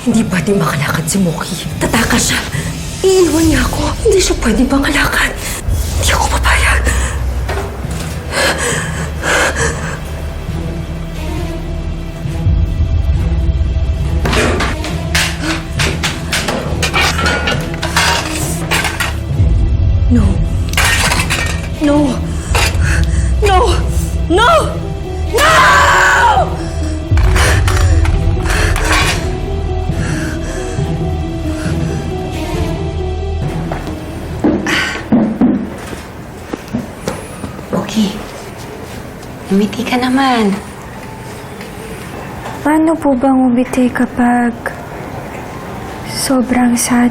Hindi pwede makalakad si Moki. Tataka siya. Iiwan niya ako. Hindi siya pwede makalakad. Hindi ako papayag. Umiti ka naman. Paano po bang umiti kapag sobrang sad?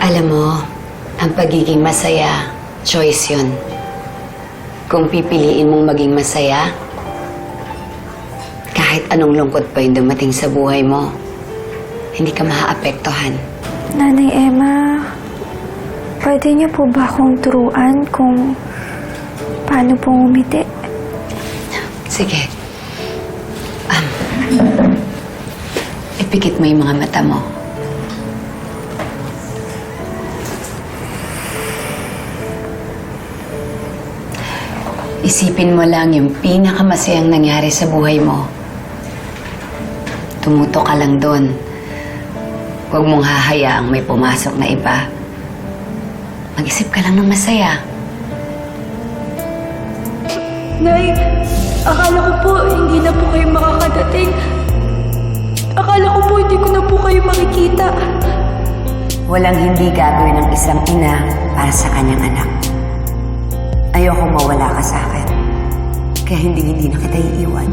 Alam mo, ang pagiging masaya, choice yun. Kung pipiliin mong maging masaya, kahit anong lungkot pa yung dumating sa buhay mo, hindi ka maaapektuhan. Nanay Emma, pwede niyo po ba akong turuan kung paano pong umiti? Sige. Um, ipikit mo yung mga mata mo. Isipin mo lang yung pinakamasayang nangyari sa buhay mo. Tumuto ka lang doon. Huwag mong hahayaang may pumasok na iba. Mag-isip ka lang ng masaya. Nay, akala ko po hindi na po kayo makakadating. Akala ko po hindi ko na po kayo makikita. Walang hindi gagawin ng isang ina para sa kanyang anak. Ayoko mawala ka sa akin. Kaya hindi hindi na kita iiwan.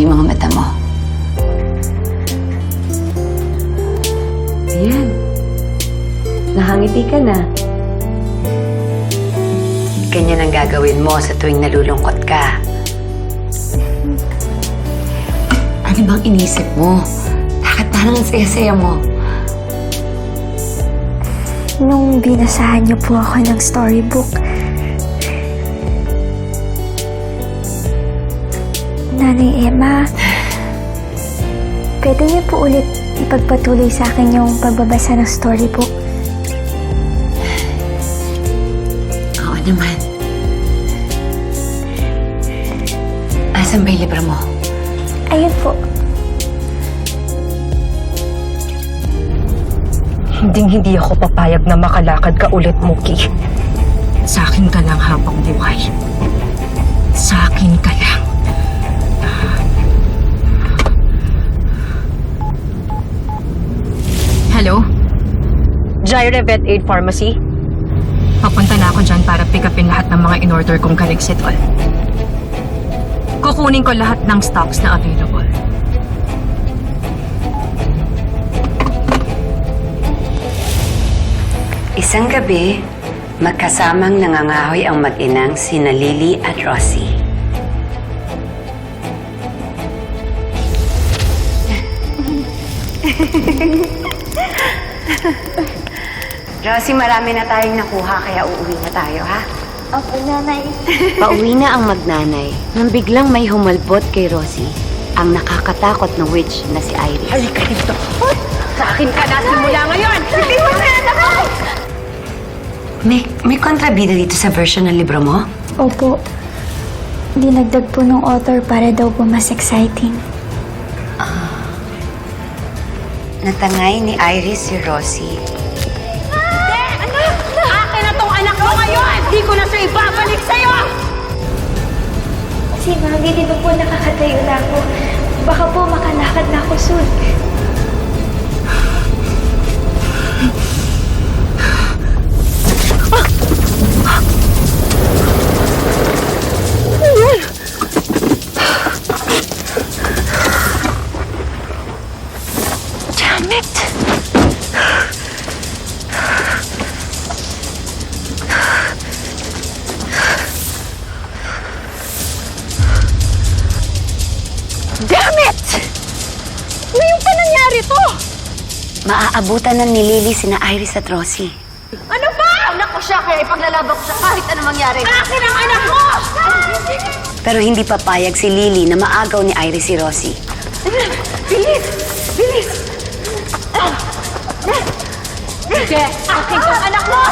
Yung mga mata mo. Ayan. Nakangiti ka na. Ganyan ang gagawin mo sa tuwing nalulungkot ka. Ano bang inisip mo? Bakit parang ang saya-saya mo? Nung binasahan niyo po ako ng storybook, Nanay Emma, pwede niyo po ulit ipagpatuloy sa akin yung pagbabasa ng storybook. Oo naman. Asan ba yung libro mo? Ayun po. Hinding-hindi ako papayag na makalakad ka ulit, Moki. Sa akin ka lang habang buhay. Sa akin ka Gyre Vet Aid Pharmacy? Papunta na ako dyan para pick upin lahat ng mga in-order kong Calixitol. Kukunin ko lahat ng stocks na available. Isang gabi, magkasamang nangangahoy ang mag-inang sina Lily at Rosie. Rosie, marami na tayong nakuha kaya uuwi na tayo, ha? Opo, Nanay. Pauwi na ang magnanay nang biglang may humalbot kay Rosie ang nakakatakot na witch na si Iris. Halika dito! Sa akin ka na simula ngayon! Hindi mo na ako! May, may kontrabida dito sa version ng libro mo? Opo. Dinagdag po ng author para daw po mas exciting. Natangay ni Iris si Rosie ko na siya ibabalik sa'yo! Si Mami, di ba po nakakatayo na ako? Baka po makalakad na ako soon. Aabutan na ni Lily sina Iris at Rosie. Ano ba? Anak ko siya, kaya ipaglalaban ko siya kahit ano mangyari. Akin ang anak ko! Pero hindi papayag si Lily na maagaw ni Iris si Rosie. Bilis! Bilis! Sige, akin tong anak mo!